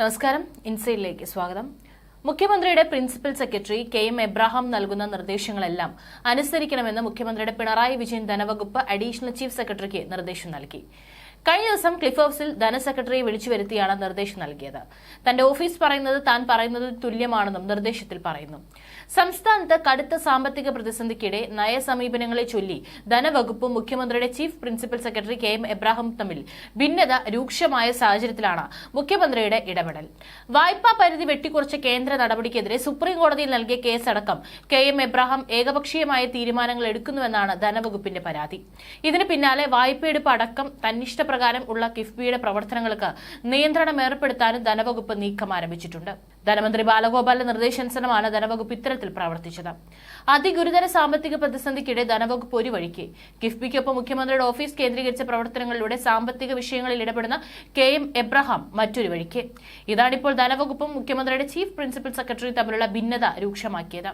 നമസ്കാരം. ഇൻസൈഡിലേക്ക് സ്വാഗതം. മുഖ്യമന്ത്രിയുടെ principal secretary K M Abraham നൽകുന്ന നിർദ്ദേശങ്ങളെല്ലാം അനുസരിക്കണമെന്ന് മുഖ്യമന്ത്രിയുടെ പിണറായി വിജയൻ ധനവകുപ്പ് അഡീഷണൽ ചീഫ് സെക്രട്ടറിക്ക് നിർദ്ദേശം നൽകി. കഴിഞ്ഞ ദിവസം ക്ലിഫ് ഹൌസിൽ ധനസെക്രട്ടറിയെ വിളിച്ചു വരുത്തിയാണ് നിർദ്ദേശം നൽകിയത്. തന്റെ ഓഫീസ് പറയുന്നത് താൻ പറയുന്നത് തുല്യമാണെന്നും നിർദ്ദേശത്തിൽ പറയുന്നു. സംസ്ഥാനത്ത് കടുത്ത സാമ്പത്തിക പ്രതിസന്ധിക്കിടെ നയസമീപനങ്ങളെ ചൊല്ലി ധനവകുപ്പും മുഖ്യമന്ത്രിയുടെ chief principal secretary K M Abraham തമ്മിൽ ഭിന്നത രൂക്ഷമായ സാഹചര്യത്തിലാണ് മുഖ്യമന്ത്രിയുടെ ഇടപെടൽ. വായ്പാ പരിധി വെട്ടിക്കുറച്ച കേന്ദ്ര നടപടിക്കെതിരെ സുപ്രീം കോടതിയിൽ നൽകിയ കേസടക്കം കെ എം എബ്രാഹിം ഏകപക്ഷീയമായ തീരുമാനങ്ങൾ എടുക്കുന്നുവെന്നാണ് ധനവകുപ്പിന്റെ പരാതി. ഇതിന് പിന്നാലെ വായ്പയെടുപ്പ് അടക്കം തന്നിഷ്ടപ്രകാരം ഉള്ള കിഫ്ബിയുടെ പ്രവർത്തനങ്ങൾക്ക് നിയന്ത്രണം ഏർപ്പെടുത്താനും ധനവകുപ്പ് നീക്കം ആരംഭിച്ചിട്ടുണ്ട്. ധനമന്ത്രി ബാലഗോപാലിന്റെ നിർദ്ദേശാനുസരണമാണ് ധനവകുപ്പ് ഇത്തരത്തിൽ പ്രവർത്തിച്ചത്. അതിഗുരുതര സാമ്പത്തിക പ്രതിസന്ധിക്കിടെ ധനവകുപ്പ് ഒരു വഴിക്ക്. കിഫ്ബിക്കൊപ്പം മുഖ്യമന്ത്രിയുടെ ഓഫീസ് കേന്ദ്രീകരിച്ച പ്രവർത്തനങ്ങളിലൂടെ സാമ്പത്തിക വിഷയങ്ങളിൽ ഇടപെടുന്ന കെ എം എബ്രഹാം മറ്റൊരു വഴിക്ക്. ഇതാണിപ്പോൾ ധനവകുപ്പും മുഖ്യമന്ത്രിയുടെ ചീഫ് പ്രിൻസിപ്പൽ സെക്രട്ടറിയും തമ്മിലുള്ള ഭിന്നത രൂക്ഷമാക്കിയത്.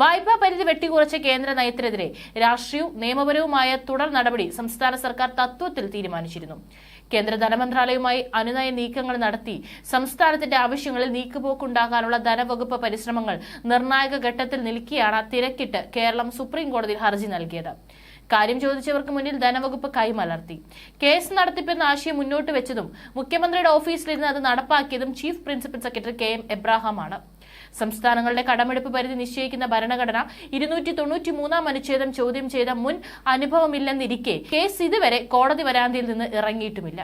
വായ്പാ പരിധി വെട്ടിക്കുറച്ച കേന്ദ്ര നയത്തിനെതിരെ രാഷ്ട്രീയവും നിയമപരവുമായ തുടർ നടപടി സംസ്ഥാന സർക്കാർ തത്വത്തിൽ തീരുമാനിച്ചിരുന്നു. കേന്ദ്ര ധനമന്ത്രാലയവുമായി അനുനയ നീക്കങ്ങൾ നടത്തി സംസ്ഥാനത്തിന്റെ ആവശ്യങ്ങളിൽ നീക്കുപോക്കുണ്ടാകാനുള്ള ധനവകുപ്പ് പരിശ്രമങ്ങൾ നിർണായക ഘട്ടത്തിൽ നിൽക്കിയാണ് തിരക്കിട്ട് കേരളം സുപ്രീം കോടതിയിൽ ഹർജി നൽകിയത്. കാര്യം ചോദിച്ചവർക്ക് മുന്നിൽ ധനവകുപ്പ് കൈമലർത്തി. കേസ് നടത്തിപ്പെന്ന ആശയം മുന്നോട്ട് വെച്ചതും മുഖ്യമന്ത്രിയുടെ ഓഫീസിലിരുന്ന് അത് നടപ്പാക്കിയതും chief principal secretary K M എബ്രാഹാമാണ്. സംസ്ഥാനങ്ങളുടെ കടമെടുപ്പ് പരിധി നിശ്ചയിക്കുന്ന ഭരണഘടന ഇരുന്നൂറ്റി തൊണ്ണൂറ്റി മൂന്നാം അനുച്ഛേദം ചോദ്യം ചെയ്ത മുൻ അനുഭവമില്ലെന്നിരിക്കെ കേസ് ഇതുവരെ കോടതി വരാന്തിയിൽ നിന്ന് ഇറങ്ങിയിട്ടുമില്ല.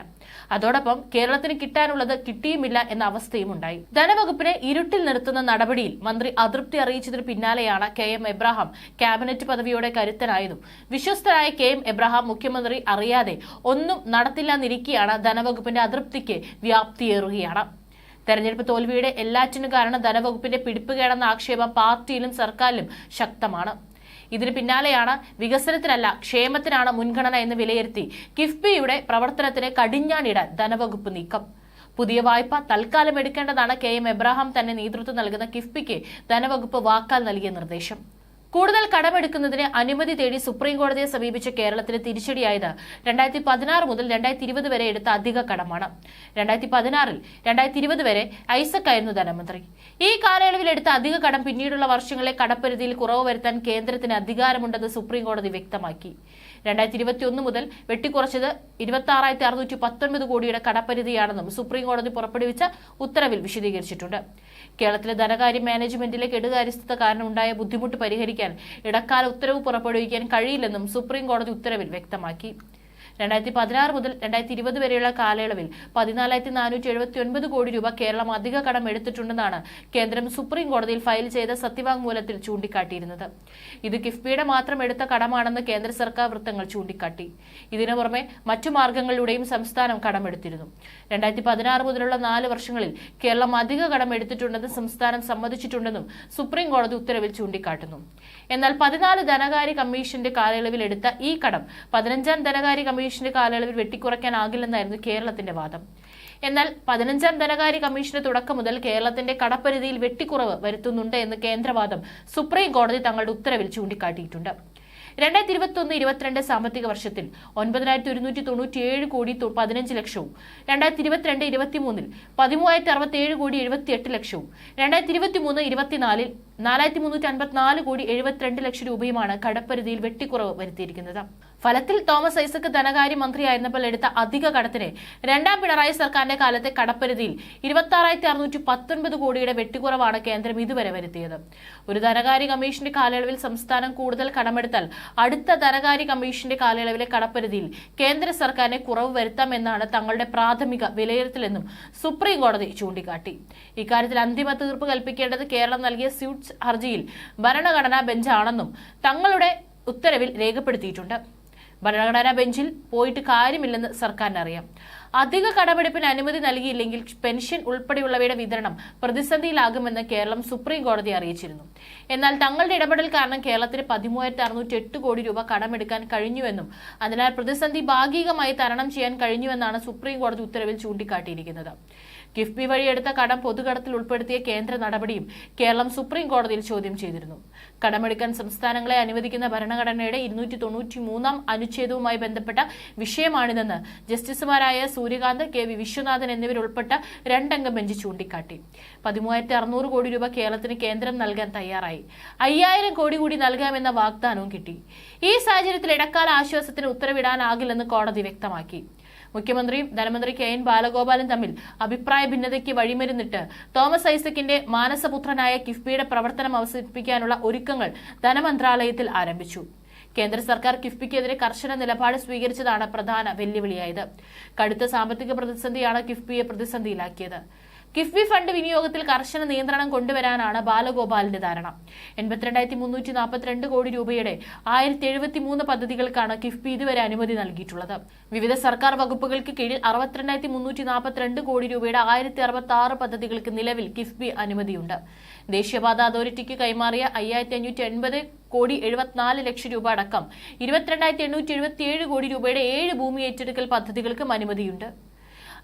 അതോടൊപ്പം കേരളത്തിന് കിട്ടാനുള്ളത് കിട്ടിയുമില്ല എന്ന അവസ്ഥയും ഉണ്ടായി. ധനവകുപ്പിനെ ഇരുട്ടിൽ നിർത്തുന്ന നടപടിയിൽ മന്ത്രി അതൃപ്തി അറിയിച്ചതിന് പിന്നാലെയാണ് കെ എം എബ്രഹാം ക്യാബിനറ്റ് പദവിയോടെ കരുത്തനായതും. വിശ്വസ്തനായ കെ എം എബ്രഹാം മുഖ്യമന്ത്രി അറിയാതെ ഒന്നും നടത്തില്ലെന്നിരിക്കെയാണ് ധനവകുപ്പിന്റെ അതൃപ്തിക്ക് വ്യാപ്തിയേറുകയാണ്. തെരഞ്ഞെടുപ്പ് തോൽവിയുടെ എല്ലാറ്റിനും കാരണം ധനവകുപ്പിന്റെ പിടിപ്പുകേടെന്ന ആക്ഷേപം പാർട്ടിയിലും സർക്കാരിലും ശക്തമാണ്. ഇതിന് പിന്നാലെയാണ് വികസനത്തിനല്ല ക്ഷേമത്തിനാണ് മുൻഗണന എന്ന് വിലയിരുത്തി കിഫ്ബിയുടെ പ്രവർത്തനത്തിന് കടിഞ്ഞാണിടാൻ ധനവകുപ്പ് നീക്കം. പുതിയ വായ്പ തൽക്കാലം എടുക്കേണ്ടതാണ് കെ എം എബ്രാഹാം തന്നെ നേതൃത്വം നൽകുന്ന കിഫ്ബിക്ക് ധനവകുപ്പ് വാക്കാൽ നൽകിയ നിർദ്ദേശം. കൂടുതൽ കടമെടുക്കുന്നതിന് അനുമതി തേടി സുപ്രീം കോടതിയെ സമീപിച്ച കേരളത്തിന് തിരിച്ചടിയായത് രണ്ടായിരത്തി പതിനാറ് മുതൽ രണ്ടായിരത്തി ഇരുപത് വരെ എടുത്ത അധിക കടമാണ്. രണ്ടായിരത്തി പതിനാറിൽ രണ്ടായിരത്തി ഇരുപത് വരെ ഐസക് ആയിരുന്നു ധനമന്ത്രി. ഈ കാലയളവിൽ എടുത്ത അധിക കടം പിന്നീടുള്ള വർഷങ്ങളെ കടപ്പരിധിയിൽ കുറവ് വരുത്താൻ കേന്ദ്രത്തിന് അധികാരമുണ്ടെന്ന് സുപ്രീം കോടതി വ്യക്തമാക്കി. രണ്ടായിരത്തി ഇരുപത്തി ഒന്ന് മുതൽ വെട്ടിക്കുറച്ചത് ഇരുപത്തി ആറായിരത്തി അറുന്നൂറ്റി പത്തൊൻപത് കോടിയുടെ കടപ്പരിധിയാണെന്നും സുപ്രീം കോടതി പുറപ്പെടുവിച്ച ഉത്തരവിൽ വിശദീകരിച്ചിട്ടുണ്ട്. കേരളത്തിലെ ധനകാര്യ മാനേജ്മെന്റിലെ കെടുകാര്യസ്ഥത കാരണം ഉണ്ടായ ബുദ്ധിമുട്ട് പരിഹരിക്കാൻ ഇടക്കാല ഉത്തരവ് പുറപ്പെടുവിക്കാൻ കഴിയില്ലെന്നും സുപ്രീം കോടതി ഉത്തരവിൽ വ്യക്തമാക്കി. രണ്ടായിരത്തി പതിനാറ് മുതൽ രണ്ടായിരത്തി ഇരുപത് വരെയുള്ള കാലയളവിൽ പതിനാലായിരത്തി നാനൂറ്റി എഴുപത്തി ഒൻപത് കോടി രൂപ കേരളം അധിക കടം എടുത്തിട്ടുണ്ടെന്നാണ് കേന്ദ്രം സുപ്രീം കോടതിയിൽ ഫയൽ ചെയ്ത സത്യവാങ്മൂലത്തിൽ ചൂണ്ടിക്കാട്ടിയിരുന്നത്. ഇത് കിഫ്ബിയുടെ മാത്രം എടുത്ത കടമാണെന്ന് കേന്ദ്ര സർക്കാർ വൃത്തങ്ങൾ ചൂണ്ടിക്കാട്ടി. ഇതിനു പുറമെ മറ്റു മാർഗങ്ങളിലൂടെയും സംസ്ഥാനം കടമെടുത്തിരുന്നു. രണ്ടായിരത്തി പതിനാറ് മുതലുള്ള നാല് വർഷങ്ങളിൽ കേരളം അധിക കടം എടുത്തിട്ടുണ്ടെന്ന് സംസ്ഥാനം സമ്മതിച്ചിട്ടുണ്ടെന്നും സുപ്രീം കോടതി ഉത്തരവിൽ ചൂണ്ടിക്കാട്ടുന്നു. എന്നാൽ പതിനാല് ധനകാര്യ കമ്മീഷന്റെ കാലയളവിൽ എടുത്ത ഈ കടം പതിനഞ്ചാം ധനകാര്യ കമ്മീഷന്റെ കാലയളവിൽ വെട്ടിക്കുറയ്ക്കാനാകില്ലെന്നായിരുന്നു കേരളത്തിന്റെ വാദം. എന്നാൽ പതിനഞ്ചാം ധനകാര്യ കമ്മീഷന്റെ തുടക്കം മുതൽ കേരളത്തിന്റെ കടപ്പരിധിയിൽ വെട്ടിക്കുറവ് വരുത്തുന്നുണ്ട് എന്ന് കേന്ദ്രവാദം സുപ്രീം കോടതി തങ്ങളുടെ ഉത്തരവിൽ ചൂണ്ടിക്കാട്ടിയിട്ടുണ്ട്. രണ്ടായിരത്തി ഇരുപത്തി ഒന്ന് ഇരുപത്തിരണ്ട് സാമ്പത്തിക വർഷത്തിൽ ഒൻപതിനായിരത്തി ഒരുന്നൂറ്റി തൊണ്ണൂറ്റിയേഴ് കോടി തൊ- പതിനഞ്ച് ലക്ഷവും രണ്ടായിരത്തി ഇരുപത്തിരണ്ട് ഇരുപത്തിമൂന്നിൽ പതിമൂവായിരത്തി അറുപത്തിയേഴ് കോടി എഴുപത്തിയെട്ട് ലക്ഷവും രണ്ടായിരത്തി ഇരുപത്തി മൂന്ന് ഇരുപത്തിനാലിൽ നാലായിരത്തി മുന്നൂറ്റി അൻപത്തിനാല് കോടി എഴുപത്തിരണ്ട് ലക്ഷം രൂപയുമാണ് കടപ്പരിധിയിൽ വെട്ടിക്കുറവ് വരുത്തിയിരിക്കുന്നത്. ഫലത്തിൽ തോമസ് ഐസക് ധനകാര്യ മന്ത്രിയായിരുന്നപ്പോൾ എടുത്ത അധിക കടത്തിന് രണ്ടാം പിണറായി സർക്കാരിന്റെ കാലത്തെ കടപ്പരിധിയിൽ ഇരുപത്തി ആറായിരത്തി അറുന്നൂറ്റി പത്തൊൻപത് കോടിയുടെ വെട്ടിക്കുറവാണ് കേന്ദ്രം ഇതുവരെ വരുത്തിയത്. ഒരു ധനകാര്യ കമ്മീഷന്റെ കാലയളവിൽ സംസ്ഥാനം കൂടുതൽ കടമെടുത്താൽ അടുത്ത ധനകാര്യ കമ്മീഷന്റെ കാലയളവിലെ കടപ്പരിധിയിൽ കേന്ദ്ര സർക്കാരിനെ കുറവ് വരുത്താമെന്നാണ് തങ്ങളുടെ പ്രാഥമിക വിലയിരുത്തലെന്നും സുപ്രീം കോടതി ചൂണ്ടിക്കാട്ടി. ഇക്കാര്യത്തിൽ അന്തിമ തീർപ്പ് കൽപ്പിക്കേണ്ടത് കേരളം നൽകിയ സ്യൂട്ട്സ് ഹർജിയിൽ ഭരണഘടനാ ബെഞ്ചാണെന്നും തങ്ങളുടെ ഉത്തരവിൽ രേഖപ്പെടുത്തിയിട്ടുണ്ട്. ഭരണഘടനാ ബെഞ്ചിൽ പോയിട്ട് കാര്യമില്ലെന്ന് സർക്കാരിന് അറിയാം അധിക കടമെടുപ്പിന് അനുമതി നൽകിയില്ലെങ്കിൽ പെൻഷൻ ഉൾപ്പെടെയുള്ളവയുടെ വിതരണം പ്രതിസന്ധിയിലാകുമെന്ന് കേരളം സുപ്രീം കോടതി അറിയിച്ചിരുന്നു. എന്നാൽ തങ്ങളുടെ ഇടപെടൽ കാരണം കേരളത്തിന് പതിമൂവായിരത്തി അറുന്നൂറ്റി എട്ട് കോടി രൂപ കടമെടുക്കാൻ കഴിഞ്ഞുവെന്നും അതിനാൽ പ്രതിസന്ധി ഭാഗികമായി തരണം ചെയ്യാൻ കഴിഞ്ഞുവെന്നാണ് സുപ്രീം കോടതി ഉത്തരവിൽ ചൂണ്ടിക്കാട്ടിയിരിക്കുന്നത്. കിഫ്ബി വഴി എടുത്ത കടം പൊതുകടത്തിൽ ഉൾപ്പെടുത്തിയ കേന്ദ്ര നടപടിയും കേരളം സുപ്രീം കോടതിയിൽ ചോദ്യം ചെയ്തിരുന്നു. കടമെടുക്കാൻ സംസ്ഥാനങ്ങളെ അനുവദിക്കുന്ന ഭരണഘടനയുടെ ഇരുന്നൂറ്റി തൊണ്ണൂറ്റി മൂന്നാം അനുച്ഛേദവുമായി ബന്ധപ്പെട്ട വിഷയമാണിതെന്ന് ജസ്റ്റിസുമാരായ സൂര്യകാന്ത് കെ വി വിശ്വനാഥൻ എന്നിവരുൾപ്പെട്ട രണ്ടംഗ ബെഞ്ച് ചൂണ്ടിക്കാട്ടി. പതിമൂവായിരത്തി അറുന്നൂറ് കോടി രൂപ കേരളത്തിന് കേന്ദ്രം നൽകാൻ തയ്യാറായി. അയ്യായിരം കോടി കൂടി നൽകാമെന്ന വാഗ്ദാനവും കിട്ടി. ഈ സാഹചര്യത്തിൽ ഇടക്കാല ആശ്വാസത്തിന് ഉത്തരവിടാനാകില്ലെന്ന് കോടതി വ്യക്തമാക്കി. മുഖ്യമന്ത്രിയും ധനമന്ത്രി കെ എൻ ബാലഗോപാലും തമ്മിൽ അഭിപ്രായ ഭിന്നതയ്ക്ക് വഴിമരുന്നിട്ട് തോമസ് ഐസക്കിന്റെ മാനസപുത്രനായ കിഫ്ബിയുടെ പ്രവർത്തനം അവസാനിപ്പിക്കാനുള്ള ഒരുക്കങ്ങൾ ധനമന്ത്രാലയത്തിൽ ആരംഭിച്ചു. കേന്ദ്ര സർക്കാർ കിഫ്ബിക്കെതിരെ കർശന നിലപാട് സ്വീകരിച്ചതാണ് പ്രധാന വെല്ലുവിളിയായത്. കടുത്ത സാമ്പത്തിക പ്രതിസന്ധിയാണ് കിഫ്ബിയെ പ്രതിസന്ധിയിലാക്കിയത്. കിഫ്ബി ഫണ്ട് വിനിയോഗത്തിൽ കർശന നിയന്ത്രണം കൊണ്ടുവരാനാണ് ബാലഗോപാലിന്റെ ധാരണ. എൺപത്തിരണ്ടായിരത്തി മുന്നൂറ്റി നാൽപ്പത്തിരണ്ട് കോടി രൂപയുടെ ആയിരത്തി എഴുപത്തി മൂന്ന് പദ്ധതികൾക്കാണ് കിഫ്ബി ഇതുവരെ അനുമതി നൽകിയിട്ടുള്ളത്. വിവിധ സർക്കാർ വകുപ്പുകൾക്ക് കീഴിൽ അറുപത്തിരണ്ടായിരത്തി മുന്നൂറ്റി നാൽപ്പത്തിരണ്ട് കോടി രൂപയുടെ ആയിരത്തി അറുപത്തി ആറ് പദ്ധതികൾക്ക് നിലവിൽ കിഫ്ബി അനുമതിയുണ്ട്. ദേശീയപാത അതോറിറ്റിക്ക് കൈമാറിയ അയ്യായിരത്തി അഞ്ഞൂറ്റി എൺപത് കോടി എഴുപത്തിനാല് ലക്ഷം രൂപ അടക്കം ഇരുപത്തിരണ്ടായിരത്തി എണ്ണൂറ്റി എഴുപത്തിയേഴ് കോടി രൂപയുടെ ഏഴ് ഭൂമി ഏറ്റെടുക്കൽ പദ്ധതികൾക്കും അനുമതിയുണ്ട്.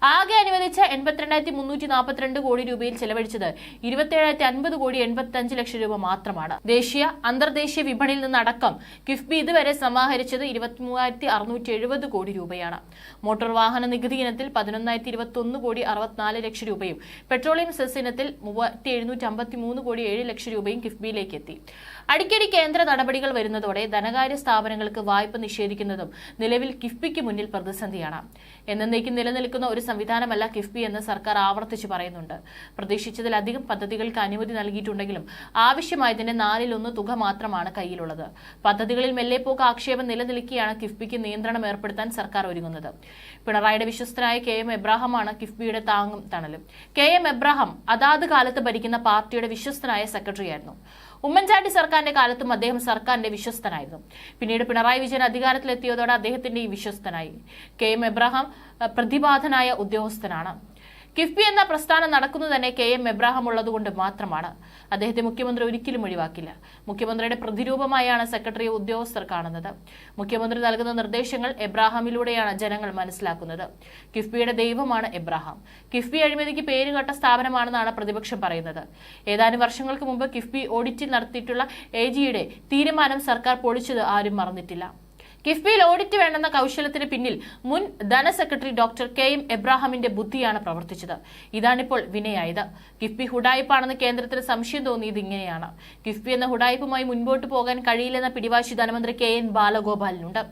ആകെ അനുവദിച്ച എൺപത്തിരണ്ടായിരത്തി മുന്നൂറ്റി നാൽപ്പത്തിരണ്ട് കോടി രൂപയിൽ ചെലവഴിച്ചത് ഇരുപത്തിയേഴായിരത്തി അൻപത് കോടി എൺപത്തി അഞ്ച് ലക്ഷം രൂപ മാത്രമാണ്. ദേശീയ അന്തർദേശീയ വിപണിയിൽ നിന്നടക്കം കിഫ്ബി ഇതുവരെ സമാഹരിച്ചത് ഇരുപത്തിമൂവായിരത്തി അറുന്നൂറ്റി എഴുപത് കോടി രൂപയാണ്. മോട്ടോർ വാഹന നികുതി ഇനത്തിൽ പതിനൊന്നായിരത്തി ഇരുപത്തി ഒന്ന് കോടി അറുപത്തിനാല് ലക്ഷം രൂപയും പെട്രോളിയം സെസ് ഇനത്തിൽ മൂവായിരത്തി എഴുന്നൂറ്റി അമ്പത്തി മൂന്ന് കോടി ഏഴ് ലക്ഷം രൂപയും കിഫ്ബിയിലേക്ക് എത്തി. അടിക്കടി കേന്ദ്ര നടപടികൾ വരുന്നതോടെ ധനകാര്യ സ്ഥാപനങ്ങൾക്ക് വായ്പ നിഷേധിക്കുന്നതും നിലവിൽ കിഫ്ബിക്ക് മുന്നിൽ പ്രതിസന്ധിയാണ്. എന്നേക്കും നിലനിൽക്കുന്ന ഒരു സംവിധാനമല്ല കിഫ്ബി എന്ന് സർക്കാർ ആവർത്തിച്ച് പറയുന്നുണ്ട്. പ്രതീക്ഷിച്ചതിലധികം പദ്ധതികൾക്ക് അനുമതി നൽകിയിട്ടുണ്ടെങ്കിലും ആവശ്യമായതിന്റെ നാലിലൊന്ന് തുക മാത്രമാണ് കയ്യിലുള്ളത്. പദ്ധതികളിൽ മെല്ലെപ്പോക്ക് ആക്ഷേപം നിലനിൽക്കിയാണ് കിഫ്ബിക്ക് നിയന്ത്രണം ഏർപ്പെടുത്താൻ സർക്കാർ ഒരുങ്ങുന്നത്. പിണറായിയുടെ വിശ്വസ്തനായ കെ എം എബ്രാഹമാണ് കിഫ്ബിയുടെ താങ്ങും തണലും. കെ എം എബ്രാഹം അതാത് കാലത്ത് ഭരിക്കുന്ന പാർട്ടിയുടെ വിശ്വസ്തനായ സെക്രട്ടറിയായിരുന്നു. ഉമ്മൻചാണ്ടി സർക്കാരിന്റെ കാലത്തും അദ്ദേഹം സർക്കാരിന്റെ വിശ്വസ്തനായിരുന്നു. പിന്നീട് പിണറായി വിജയൻ അധികാരത്തിലെത്തിയതോടെ അദ്ദേഹത്തിന്റെ ഈ വിശ്വസ്തനായി. കെ എം എബ്രഹാം പ്രതിപാധനായ ഉദ്യോഗസ്ഥനാണ്. കിഫ്ബി എന്ന പ്രസ്ഥാനം നടക്കുന്നത് തന്നെ കെ എം എബ്രാഹാം ഉള്ളതുകൊണ്ട് മാത്രമാണ്. അദ്ദേഹത്തെ മുഖ്യമന്ത്രി ഒരിക്കലും ഒഴിവാക്കില്ല. മുഖ്യമന്ത്രിയുടെ പ്രതിരൂപമായാണ് സെക്രട്ടറി ഉദ്യോഗസ്ഥർ കാണുന്നത്. മുഖ്യമന്ത്രി നൽകുന്ന നിർദ്ദേശങ്ങൾ എബ്രാഹാമിലൂടെയാണ് ജനങ്ങൾ മനസ്സിലാക്കുന്നത്. കിഫ്ബിയുടെ ദൈവമാണ് എബ്രാഹാം. കിഫ്ബി അഴിമതിക്ക് പേരുകെട്ട സ്ഥാപനമാണെന്നാണ് പ്രതിപക്ഷം പറയുന്നത്. ഏതാനും വർഷങ്ങൾക്ക് മുമ്പ് കിഫ്ബി ഓഡിറ്റ് നടത്തിയിട്ടുള്ള എ ജിയുടെ തീരുമാനം സർക്കാർ പൊളിച്ചത് ആരും മറന്നിട്ടില്ല. കിഫ്ബിയിൽ ഓഡിറ്റ് വേണ്ടെന്ന കൗശലത്തിന് പിന്നിൽ മുൻ ധനസെക്രട്ടറി ഡോക്ടർ കെ എം എബ്രാഹാമിന്റെ ബുദ്ധിയാണ് പ്രവർത്തിച്ചത്. ഇതാണിപ്പോൾ വിനയായത്. കിഫ്ബി ഹുഡായിപ്പാണെന്ന് കേന്ദ്രത്തിന് സംശയം തോന്നിയത് ഇങ്ങനെയാണ് കിഫ്ബി എന്ന ഹുഡായിപ്പുമായി മുൻപോട്ട് പോകാൻ കഴിയില്ലെന്ന പിടിവാശി ധനമന്ത്രി കെ എൻ ബാലഗോപാലിനുണ്ട്.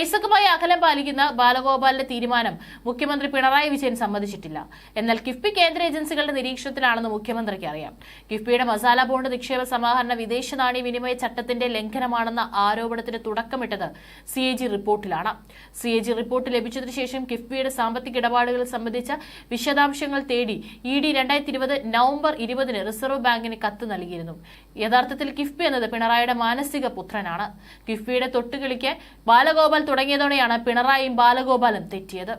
ഐസക്കുമായി അകലം പാലിക്കുന്ന ബാലഗോപാലിന്റെ തീരുമാനം മുഖ്യമന്ത്രി പിണറായി വിജയൻ സമ്മതിച്ചിട്ടില്ല. എന്നാൽ കിഫ്ബി കേന്ദ്ര ഏജൻസികളുടെ നിരീക്ഷണത്തിലാണെന്ന് മുഖ്യമന്ത്രിക്ക് അറിയാം. കിഫ്ബിയുടെ മസാല ബോണ്ട് നിക്ഷേപ സമാഹരണ വിദേശ നാണ്യ വിനിമയ ചട്ടത്തിന്റെ ലംഘനമാണെന്ന ആരോപണത്തിന് തുടക്കമിട്ടത് സി എ ജി റിപ്പോർട്ടിലാണ്. സി എ ജി റിപ്പോർട്ട് ലഭിച്ചതിനു ശേഷം കിഫ്ബിയുടെ സാമ്പത്തിക ഇടപാടുകൾ സംബന്ധിച്ച വിശദാംശങ്ങൾ തേടി ഇ ഡി രണ്ടായിരത്തി ഇരുപത് നവംബർ ഇരുപതിന് റിസർവ് ബാങ്കിന് കത്ത് നൽകിയിരുന്നു. യഥാർത്ഥത്തിൽ കിഫ്ബി എന്നത് പിണറായിയുടെ മാനസിക പുത്രനാണ്. കിഫ്ബിയുടെ തൊട്ടുകളിക്ക് ബാലഗോപാൽ തുടങ്ങിയതോടെയാണ് പിണറായിയും ബാലഗോപാലും തെറ്റിയത്.